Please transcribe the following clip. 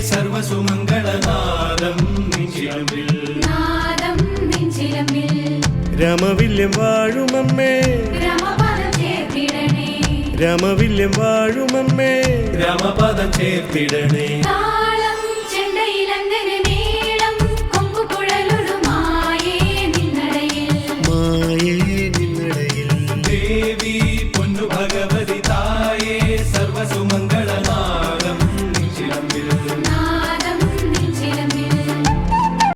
സർവസുമംഗളനാദം നാദം രമവില്യം വാഴുമമ്മേ. രമവില്യം വാഴുമമ്മേ. രമപദം ചേർത്തിടണേ. മായേ നിന്നടയിൽ. ദേവി പൊന്നു ഭഗവതി സർവസുമംഗ